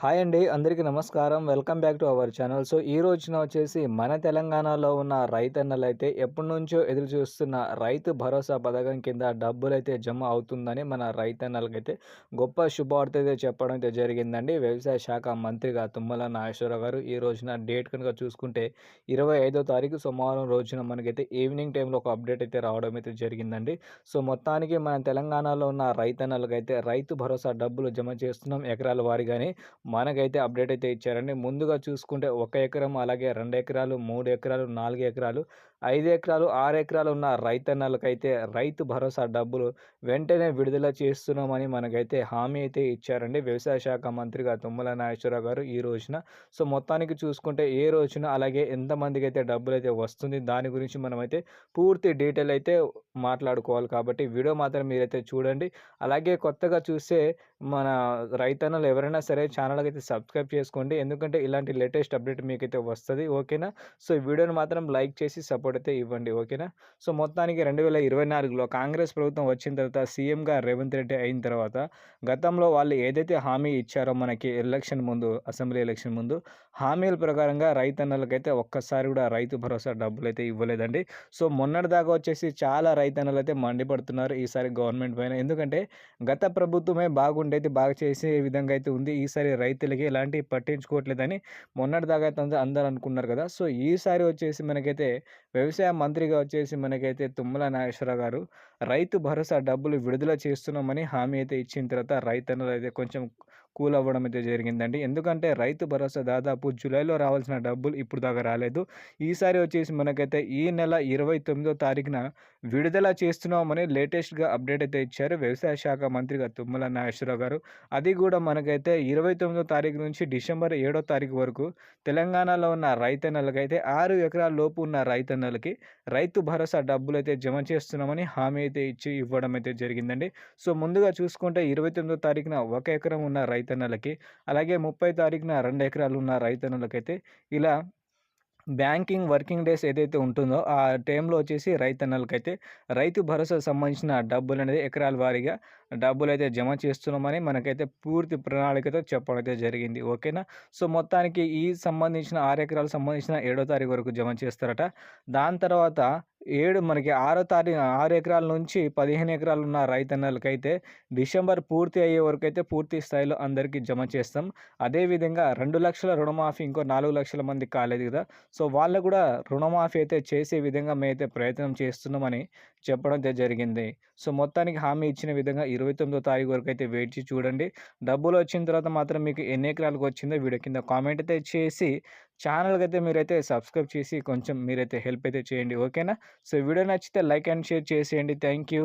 Hi అండి. అందరికీ నమస్కారం. Welcome back to our channel. So, ఈ రోజున వచ్చేసి మన తెలంగాణలో ఉన్న రైతన్నలైతే ఎప్పటినుంచో ఎదురు చూస్తున్న రైతు భరోసా పథకం కింద డబ్బులు అయితే జమ అవుతుందని మన రైతన్నలకైతే గొప్ప శుభవార్త అయితే చెప్పడం అయితే జరిగిందండి. వ్యవసాయ శాఖ మంత్రిగా తుమ్మల నాగేశ్వరరావు గారు ఈ రోజున డేట్ కనుక చూసుకుంటే 25వ తారీఖు సోమవారం రోజున మనకైతే ఈవినింగ్ టైంలో ఒక అప్డేట్ అయితే రావడం అయితే జరిగిందండి. సో, మొత్తానికి మన తెలంగాణలో ఉన్న రైతన్నలకైతే రైతు భరోసా డబ్బులు జమ చేస్తున్నాం ఎకరాల వారిగానే మనకైతే అప్డేట్ అయితే ఇచ్చారండి. ముందుగా చూసుకుంటే ఒక ఎకరం, అలాగే రెండు ఎకరాలు, మూడు ఎకరాలు, నాలుగు ఎకరాలు, ఐదు ఎకరాలు, ఆరు ఎకరాలు ఉన్న రైతన్నలకైతే రైతు భరోసా డబ్బులు వెంటనే విడుదల చేస్తున్నామని మనకైతే హామీ అయితే ఇచ్చారండి. వ్యవసాయ శాఖ మంత్రిగా తుమ్మల నాగేశ్వరరావు గారు ఈ రోజున. సో, మొత్తానికి చూసుకుంటే ఏ రోజున అలాగే ఎంతమందికి అయితే డబ్బులైతే వస్తుంది దాని గురించి మనమైతే పూర్తి డీటెయిల్ అయితే మాట్లాడుకోవాలి కాబట్టి వీడియో మాత్రం మీరైతే చూడండి. అలాగే కొత్తగా చూస్తే మన రైతన్నలు ఎవరైనా సరే ఛానల్ ఛానల్‌కైతే సబ్స్క్రైబ్ చేసుకోండి. ఎందుకంటే ఇలాంటి లేటెస్ట్ అప్డేట్ మీకైతే వస్తుంది ఓకేనా? సో, ఈ వీడియోని మాత్రం లైక్ చేసి సపోర్ట్ అయితే ఇవ్వండి. ఓకేనా? సో, మొత్తానికి 2024లో కాంగ్రెస్ ప్రభుత్వం వచ్చిన తర్వాత సీఎంగా రేవంత్ రెడ్డి అయిన తర్వాత గతంలో వాళ్ళు ఏదైతే హామీ ఇచ్చారో మనకి ఎలక్షన్ ముందు అసెంబ్లీ ఎలక్షన్ ముందు హామీల ప్రకారంగా రైతన్నలకైతే ఒక్కసారి కూడా రైతు భరోసా డబ్బులైతే ఇవ్వలేదండి. సో, మొన్నటిదాకా వచ్చేసి చాలా రైతన్నలైతే మండిపడుతున్నారు ఈసారి గవర్నమెంట్ పైన. ఎందుకంటే గత ప్రభుత్వమే బాగుండేది, బాగా చేసే విధంగా అయితే ఉంది. ఈసారి రైతులకి ఎలాంటి పట్టించుకోవట్లేదని మొన్నటిదాకా అయితే అందరూ అనుకున్నారు కదా! సో, ఈసారి వచ్చేసి మనకైతే వ్యవసాయ మంత్రిగా వచ్చేసి మనకైతే తుమ్మల నాగేశ్వరరావు గారు రైతు భరోసా డబ్బులు విడుదల చేస్తున్నామని హామీ అయితే ఇచ్చిన తర్వాత రైతన్నలైతే కొంచెం కూల్ అవ్వడం అయితే జరిగిందండి. ఎందుకంటే రైతు భరోసా దాదాపు జూలైలో రావాల్సిన డబ్బులు ఇప్పుడు దాకా రాలేదు. ఈసారి వచ్చేసి మనకైతే ఈ నెల 29వ తారీఖున విడుదల చేస్తున్నామని లేటెస్ట్‌గా అప్డేట్ అయితే ఇచ్చారు వ్యవసాయ శాఖ మంత్రిగా తుమ్మల నాగేశ్వరరావు గారు. అది కూడా మనకైతే 29వ తారీఖు నుంచి డిసెంబర్ ఏడో తారీఖు వరకు తెలంగాణలో ఉన్న రైతన్నలకైతే ఆరు ఎకరాల లోపు ఉన్న రైతన్నలకి రైతు భరోసా డబ్బులు అయితే జమ చేస్తున్నామని హామీ అయితే ఇచ్చి ఇవ్వడం అయితే జరిగిందండి. సో, ముందుగా చూసుకుంటే 29వ తారీఖున ఒక ఎకరం ఉన్న రైతు రైతన్నలకి, అలాగే 30 తారీఖున రెండు ఎకరాలు ఉన్న రైతన్నలకైతే ఇలా బ్యాంకింగ్ వర్కింగ్ డేస్ ఏదైతే ఉంటుందో ఆ టైంలో వచ్చేసి రైతన్నలకైతే రైతు భరోసా సంబంధించిన డబ్బులనేది ఎకరాల వారీగా డబ్బులు అయితే జమ చేస్తున్నామని మనకైతే పూర్తి ప్రణాళికతో చెప్పడం అయితే జరిగింది. ఓకేనా? సో, మొత్తానికి ఈ సంబంధించిన ఆరు ఎకరాలకు సంబంధించిన ఏడో తారీఖు వరకు జమ చేస్తారట. దాని తర్వాత ఏడు మనకి ఆరో తారీఖు ఆరు ఎకరాల నుంచి 15 ఎకరాలు ఉన్న రైతన్నలకైతే డిసెంబర్ పూర్తి అయ్యే వరకైతే పూర్తి స్థాయిలో అందరికీ జమ చేస్తాం. అదేవిధంగా 2,00,000 రుణమాఫీ ఇంకో నాలుగు లక్షల మంది కాలేదు కదా! సో, వాళ్ళకి కూడా రుణమాఫీ అయితే చేసే విధంగా మేమైతే ప్రయత్నం చేస్తున్నామని చెప్పడం అయితే జరిగింది. సో, మొత్తానికి హామీ ఇచ్చిన విధంగా 29వ తారీఖు వరకు అయితే వేచి చూడండి. డబ్బులు వచ్చిన తర్వాత మాత్రం మీకు ఎన్ని ఎకరాలకు వచ్చిందో వీడియో కింద కామెంట్ అయితే చేసి ఛానల్కి అయితే మీరైతే సబ్స్క్రైబ్ చేసి కొంచెం మీరైతే హెల్ప్ అయితే చేయండి. ఓకేనా? సో, వీడియో నచ్చితే లైక్ అండ్ షేర్ చేసేయండి. Thank you.